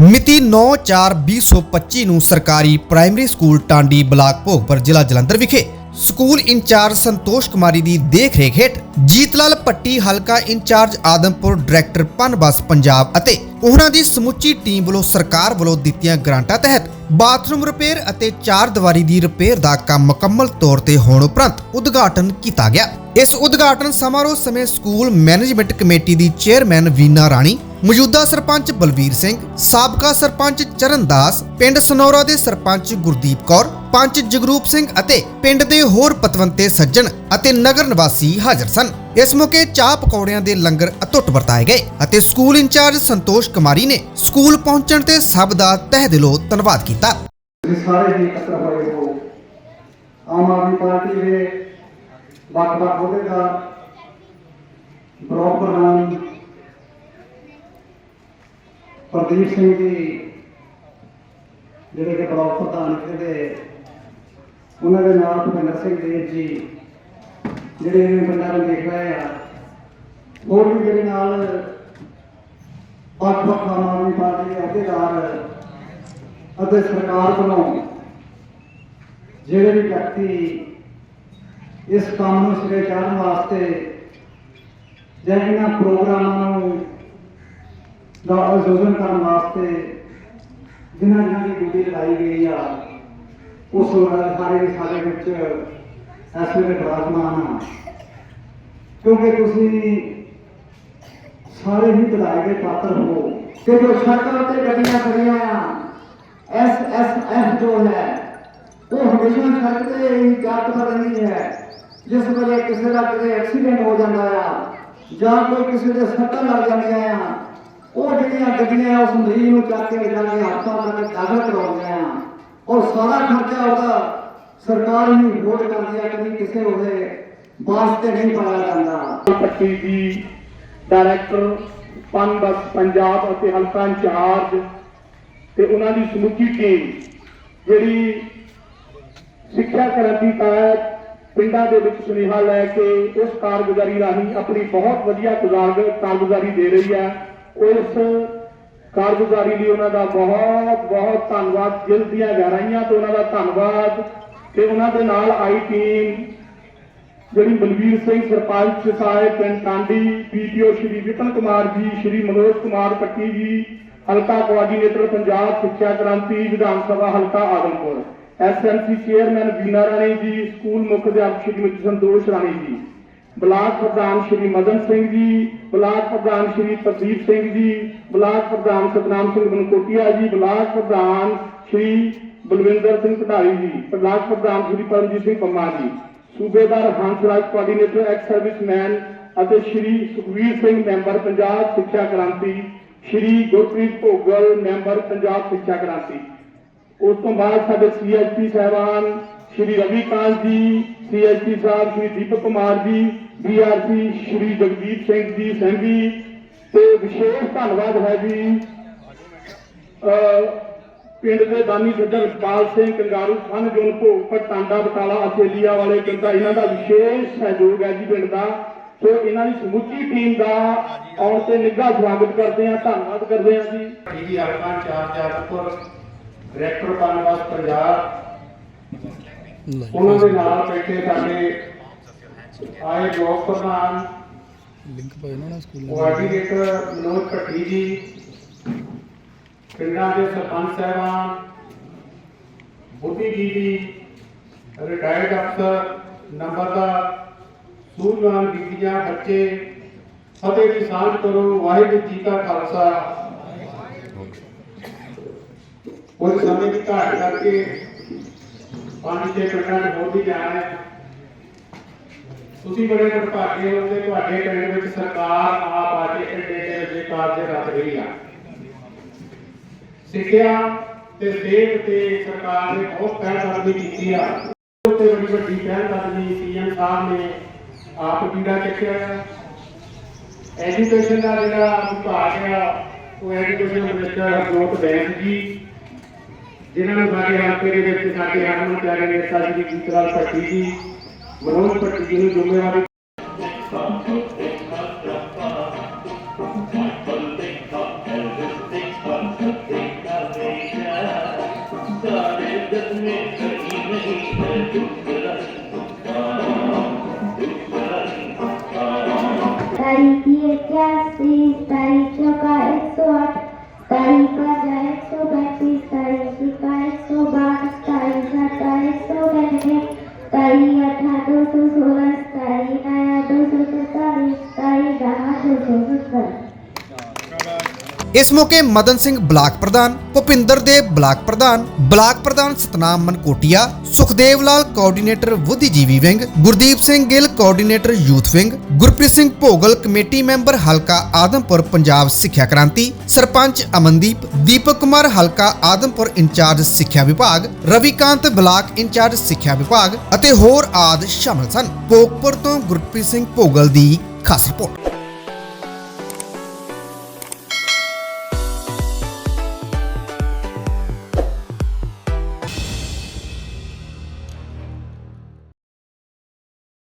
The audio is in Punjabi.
ਮਿਤੀ 9/4/2025 ਨੂੰ ਸਰਕਾਰੀ primary school Tandi block Bhogpur ਜ਼ਿਲ੍ਹਾ ਜਲੰਧਰ ਵਿਖੇ ਸਕੂਲ ਇੰਚਾਰਜ ਸੰਤੋਸ਼ ਕੁਮਾਰੀ ਦੀ ਦੇਖ-ਰੇਖ ਹੇਠ ਜੀਤਲਾਲ ਪੱਟੀ ਹਲਕਾ in charge Adampur, director Punbus Punjab ਅਤੇ ਉਹਨਾਂ ਦੀ ਸਮੁੱਚੀ ਟੀਮ ਵੱਲੋਂ ਸਰਕਾਰ ਵੱਲੋਂ ਦਿੱਤੀਆਂ ਗ੍ਰਾਂਟਾਂ ਤਹਿਤ ਬਾਥਰੂਮ ਰਿਪੇਅਰ ਅਤੇ ਚਾਰ ਦੀਵਾਰੀ ਦੀ ਰਿਪੇਅਰ ਦਾ ਕੰਮ ਮੁਕੰਮਲ ਤੌਰ ਤੇ ਹੋਣ ਉਪਰੰਤ ਉਦਘਾਟਨ ਕੀਤਾ ਗਿਆ। ਇਸ ਉਦਘਾਟਨ ਸਮਾਰੋਹ ਸਮੇਂ ਸਕੂਲ ਮੈਨੇਜਮੈਂਟ ਕਮੇਟੀ ਦੀ ਚੇਅਰਮੈਨ ਵੀਨਾ ਰਾਣੀ ਮੌਜੂਦਾ ਸਰਪੰਚ ਬਲਵੀਰ ਸਿੰਘ, ਸਾਬਕਾ ਸਰਪੰਚ ਚਰਨਦਾਸ ਪਿੰਡ ਸਨੌਰਾ ਦੇ ਸਰਪੰਚ ਗੁਰਦੀਪ ਕੌਰ, ਪੰਚ ਜਗਰੂਪ ਸਿੰਘ ਅਤੇ ਪਿੰਡ ਦੇ ਹੋਰ ਪਤਵੰਤੇ ਸੱਜਣ ਅਤੇ ਨਗਰ ਨਿਵਾਸੀ ਹਾਜ਼ਰ ਸਨ। ਇਸ ਮੌਕੇ ਚਾਹ ਪਕੌੜਿਆਂ ਦੇ ਲੰਗਰ ਅਟੁੱਟ ਵਰਤਾਏ ਗਏ ਅਤੇ ਸਕੂਲ ਇੰਚਾਰਜ ਸੰਤੋਸ਼ ਕੁਮਾਰੀ ਨੇ ਸਕੂਲ ਪਹੁੰਚਣ ਤੇ ਸਭ ਦਾ ਤਹਿ ਦਿਲੋਂ ਧੰਨਵਾਦ ਕੀਤਾ। ਸਾਰੇ ਹੀ ਇਕੱਤਰ ਹੋਏ ਹੋ। ਆਮ ਆਦਮੀ ਪਾਰਟੀ ਦੇ ਵੱਖ-ਵੱਖ ਅਹੁਦੇਦਾਰ ਬਲਾਕ ਪ੍ਰਧਾਨ ਪ੍ਰਦੀਪ ਸਿੰਘ ਜੀ, ਜਿਹੜੇ ਕਿ ਬਲਾਕ ਪ੍ਰਧਾਨ ਦੇ ਉਹਨਾਂ ਦੇ ਨਾਲ ਭੁਪਿੰਦਰ ਸਿੰਘ ਦੇਵ ਜੀ, ਜਿਹੜੇ ਇਹ ਪਿੰਡਾਂ ਨੂੰ ਦੇਖ ਰਹੇ ਆ, ਹੋਰ ਵੀ ਮੇਰੇ ਨਾਲ ਵੱਖ-ਵੱਖ ਆਮ ਆਦਮੀ ਪਾਰਟੀ ਦੇ ਅਹੁਦੇਦਾਰ ਅਤੇ ਸਰਕਾਰ ਵੱਲੋਂ ਜਿਹੜੇ ਵੀ ਵਿਅਕਤੀ ਇਸ ਕੰਮ ਨੂੰ ਸਿਰੇ ਚਾੜਨ ਵਾਸਤੇ ਜਾਂ ਇਹਨਾਂ ਪ੍ਰੋਗਰਾਮਾਂ ਨੂੰ ਦਾ ਆਯੋਜਨ ਕਰਨ ਵਾਸਤੇ ਜਿਨ੍ਹਾਂ ਜਿਨ੍ਹਾਂ ਦੀ ਡਿਊਟੀ ਲਗਾਈ ਗਈ ਆ, ਉਸ ਸਾਰੇ ਸਾਡੇ ਵਿੱਚ ਐਸੇ ਵੇਲੇ ਬਰਾਜਮਾਨ ਕਿਉਂਕਿ ਤੁਸੀਂ ਸਾਰੇ ਹੀ ਵਧਾਏ ਦੇ ਪਾਤਰ ਹੋ ਕਿ ਜੋ ਸੜਕਾਂ ਉੱਤੇ ਗੱਡੀਆਂ ਖੜੀਆਂ ਆ, ਐਸ ਐਸ ਐਫ ਜੋ ਹੈ, ਉਹ ਹਮੇਸ਼ਾ ਸੜਕ ਤੇ ਹੀ ਜਾਤ ਰਹਿੰਦੀ ਹੈ। ਜਿਸ ਵੇਲੇ ਕਿਸੇ ਦਾ ਕਿਤੇ ਐਕਸੀਡੈਂਟ ਹੋ ਜਾਂਦਾ ਆ ਜਾਂ ਕੋਈ ਕਿਸੇ ਦੇ ਸੱਟਾਂ ਲੱਗ ਜਾਂਦੀਆਂ ਆ ਉਹ ਜਿਹੜੀਆਂ ਗੱਡੀਆਂ ਉਸ ਮਰੀਜ਼ ਨੂੰ ਚੱਕ ਕੇ ਲਿਜਾ ਕੇ ਹਸਪਤਾਲ ਤੱਕ ਦਾਖਲ ਕਰਾਉਂਦੀਆਂ। ਆ ਔਰ ਸਾਰਾ ਖਰਚਾ ਉਹਦਾ ਸਰਕਾਰ ਹੀ ਵੋਟ ਕਰਦੀ ਆ ਕਦੀ ਕਿਸੇ ਉਹਦੇ ਵਾਸਤੇ ਨਹੀਂ ਪਾਇਆ ਜਾਂਦਾ। ਪੱਟੀ ਦੀ ਡਾਇਰੈਕਟਰ ਪਨਬਸ ਪੰਜਾਬ ਅਤੇ ਹਲਕਾ ਇੰਚਾਰਜ ਤੇ ਉਹਨਾਂ ਦੀ ਸਮੁੱਚੀ ਟੀਮ, ਜਿਹੜੀ ਸਿੱਖਿਆ ਕ੍ਰਾਂਤੀ ਤਹਿਤ ਪਿੰਡਾਂ ਦੇ ਵਿੱਚ ਸੁਨੇਹਾ ਲੈ ਕੇ ਉਸ ਕਾਰਗੁਜ਼ਾਰੀ ਰਾਹੀਂ ਆਪਣੀ ਬਹੁਤ ਵਧੀਆ ਗੁਜ਼ਾਰ- ਕਾਰਗੁਜ਼ਾਰੀ ਦੇ ਰਹੀ ਹੈ। ਉਸ ਕਾਰਗੁਜ਼ਾਰੀ ਲਈ ਉਹਨਾਂ ਦਾ ਬਹੁਤ ਬਹੁਤ ਧੰਨਵਾਦ। ਦਿਲ ਦੀਆਂ ਗਹਿਰਾਈਆਂ ਤੋਂ ਉਹਨਾਂ ਦਾ ਧੰਨਵਾਦ। ਤੇ ਉਹਨਾਂ ਦੇ ਨਾਲ ਆਈ ਟੀਮ ਜਿਹੜੀ ਬਲਵੀਰ ਸਿੰਘ, ਸਰਪੰਚ ਸਾਹਿਬ, ਪਿੰਡ ਟਾਂਡੀ, ਪੀਟੀਓ ਸ਼੍ਰੀ ਵਿਪਨ ਕੁਮਾਰ ਜੀ, ਸ਼੍ਰੀ ਮਨੋਜ ਕੁਮਾਰ ਪੱਟੀ ਜੀ, ਹਲਕਾ ਕੋਆਰਡੀਨੇਟਰ ਪੰਜਾਬ, ਸਿੱਖਿਆ ਕ੍ਰਾਂਤੀ, ਵਿਧਾਨ ਸਭਾ ਹਲਕਾ Adampur. SMC chairman Veena Rani ji, school ਮੁੱਖ ਅਧਿਆਪਕ ਸ਼੍ਰੀਮਤੀ ਸੰਤੋਸ਼ ਰਾਣੀ ਜੀ। ਬਲਾਕ ਪ੍ਰਧਾਨ ਸ਼੍ਰੀ ਮਦਨ ਸਿੰਘ ਜੀ, ਬਲਾਕ ਪ੍ਰਧਾਨ ਸ਼੍ਰੀ ਪ੍ਰਦੀਪ ਸਿੰਘ ਜੀ, ਬਲਾਕ ਪ੍ਰਧਾਨ ਸਤਨਾਮ ਸਿੰਘ ਬਨਕੋਟੀਆ ਜੀ, ਬਲਾਕ ਪ੍ਰਧਾਨ ਸ਼੍ਰੀ ਬਲਵਿੰਦਰ ਸਿੰਘ ਕਢਾਲੀ ਜੀ, ਬਲਾਕ ਪ੍ਰਧਾਨ ਸ਼੍ਰੀ ਪਰਮਜੀਤ ਸਿੰਘ ਪੰਮਾ ਜੀ, ਸੂਬੇਦਾਰ ਹੰਸਰਾਜ ਕੋਆਰਡੀਨੇਟਰ ਐਕਸ ਸਰਵਿਸਮੈਨ ਅਤੇ ਸ਼੍ਰੀ ਸੁਖਵੀਰ ਸਿੰਘ ਮੈਂਬਰ ਪੰਜਾਬ ਸਿੱਖਿਆ ਕ੍ਰਾਂਤੀ, ਸ਼੍ਰੀ ਗੁਰਪ੍ਰੀਤ ਭੋਗਲ ਮੈਂਬਰ ਪੰਜਾਬ ਸਿੱਖਿਆ ਕ੍ਰਾਂਤੀ। ਉਸ ਤੋਂ ਬਾਅਦ ਸਾਡੇ ਸੀਐਚਪੀ ਸਾਹਿਬਾਨ ਸ਼੍ਰੀ ਰਵੀ ਜੀ ਸੀਐਚਪੀ ਸਾਹਿਬ, ਸ਼੍ਰੀ ਦੀਪਕ ਕੁਮਾਰ ਜੀ ਬੀਆਰਸੀ ਸ਼੍ਰੀ ਜਗਦੀਪ ਸਿੰਘ ਜੀ ਸੈਂਭੀ ਤੇ ਵਿਸ਼ੇਸ਼ ਧੰਨਵਾਦ ਹੈ ਜੀ ਪਿੰਡ ਦੇ ਦਾਨੀ ਸੱਜਣ ਰਸਪਾਲ ਸਿੰਘ ਕੰਗਾਰੂ ਸਨ ਜੋਨ ਭੋਗਪੁਰ ਟਾਂਡਾ ਬਟਾਲਾ ਅਸੇਲੀਆ ਵਾਲੇ ਪਿੰਡ ਇਹਨਾਂ ਦਾ ਵਿਸ਼ੇਸ਼ ਸਹਿਯੋਗ ਹੈ ਜੀ ਪਿੰਡ ਦਾ। ਸੋ ਇਹਨਾਂ ਦੀ ਸਮੁੱਚੀ ਟੀਮ ਦਾ ਆਉਣ ਤੇ ਨਿੱਘਾ ਸਵਾਗਤ ਕਰਦੇ ਹਾਂ, ਧੰਨਵਾਦ ਕਰਦੇ ਹਾਂ ਜੀ। ਜੀ ਹਲਕਾ ਚਾਰ ਜਾਦਪੁਰ ਡਾਇਰੈਕਟਰ ਪਨਵਾਸ ਪੰਜਾਬ ਉਹਨਾਂ ਦੇ ਨਾਲ ਬੈਠੇ ਸਾਡੇ ਆਏ ਬਲਾਕ ਪ੍ਰਧਾਨ ਲਿੰਕ ਪਾਇਆ ਨਾ ਸਕੂਲ ਕੋਆਰਡੀਨੇਟਰ ਮਨੋਜ ਭੱਟੀ ਜੀ ਪਿੰਡਾਂ ਦੇ ਸਰਪੰਚ ਸਾਹਿਬਾਨ ਬੁੱਧੀ ਜੀ ਰਿਟਾਇਰਡ ਅਫਸਰ ਨੰਬਰਦਾਰ ਸੂਝਵਾਨ ਬੀਬੀਆਂ ਬੱਚੇ ਫਤਿਹ ਦੀ ਸਾਂਝ ਕਰੋ ਵਾਹਿਗੁਰੂ ਜੀ ਕਾ ਖਾਲਸਾ। ਕੋਈ ਸਮੇਂ ਦੀ ਘਾਟ ਕਰਕੇ ਪੰਜ ਛੇ ਪਿੰਡਾਂ ਦੇ ਹੋਰ ਵੀ ਜਾਣਾ ਹੈ। ਤੁਸੀਂ ਬੜੇ ਵਡਭਾਗੇ ਹੋ ਤੇ ਤੁਹਾਡੇ ਪਿੰਡ ਵਿੱਚ ਸਰਕਾਰ ਆਪ ਆ ਕੇ ਏਡੇ ਏਡੇ ਦੇ ਕਾਰਜ ਕਰ ਰਹੀ ਆ। ਸਿੱਖਿਆ ਤੇ ਸਿਹਤ ਤੇ ਸਰਕਾਰ ਨੇ ਬਹੁਤ ਪਹਿਲ ਕਦਮੀ ਕੀਤੀ ਆ। ਤੇ ਬੜੀ ਵੱਡੀ ਪਹਿਲ ਕਦਮੀ ਸੀਐਮ ਸਾਹਿਬ ਨੇ ਆਪ ਜਿਹੜਾ ਚੱਕਿਆ ਹੈ ਐਜੂਕੇਸ਼ਨ ਦਾ ਜਿਹੜਾ ਵਿਭਾਗ ਆ, ਉਹ ਐਜੂਕੇਸ਼ਨ ਮਿਨਿਸਟਰ ਹਰਜੋਤ ਬੈਂਸ ਜੀ जिन्होंने बारे हाथ तेरे ਵਿੱਚ ਸਾਡੇ ਆਗੂ ਪਿਆਰੇ ਨੇਤਾ ਜੀ ਜੀਤਰਾਜ ਭੱਟੀ ਜੀ ਮਨੋਜ ਭੱਟੀ ਜੀ ਨੂੰ ਜ਼ਿੰਮੇਵਾਰੀ तारीख एक तारीख का एक सौ आठ तारीख का ਸਤਾਈ ਅਠਾ ਦੋ ਸੌ ਸੋਲਾਂ ਸਤਾਈ ਆਇਆ ਦੋ ਸੌ ਤਰਤਾਲੀ ਸਤਾਈ ਦਾ ਦੋ ਸੌ ਸੱਤਰ ਇਸ ਮੌਕੇ ਮਦਨ ਸਿੰਘ ਬਲਾਕ ਪ੍ਰਧਾਨ, ਭੁਪਿੰਦਰ ਦੇਵ ਬਲਾਕ ਪ੍ਰਧਾਨ ਬਲਾਕ ਪ੍ਰਧਾਨ Satnam Mankotia, Sukhdev Lal coordinator ਬੁੱਧੀਜੀਵੀ wing, Gurdeep Singh Gill coordinator youth wing, Gurpreet Singh Bhogal committee member ਹਲਕਾ ਆਦਮਪੁਰ ਪੰਜਾਬ ਸਿੱਖਿਆ ਕ੍ਰਾਂਤੀ, ਸਰਪੰਚ ਅਮਨਦੀਪ, ਦੀਪਕ ਕੁਮਾਰ ਹਲਕਾ ਆਦਮਪੁਰ ਇੰਚਾਰਜ ਸਿੱਖਿਆ ਵਿਭਾਗ, ਰਵੀਕਾਂਤ ਬਲਾਕ ਇੰਚਾਰਜ ਸਿੱਖਿਆ ਵਿਭਾਗ ਅਤੇ ਹੋਰ ਆਦ ਸ਼ਾਮਲ ਸਨ। ਭੋਗਪੁਰ ਤੋਂ ਗੁਰਪ੍ਰੀਤ ਸਿੰਘ ਭੋਗਲ ਦੀ ਖਾਸ ਰਿਪੋਰਟ।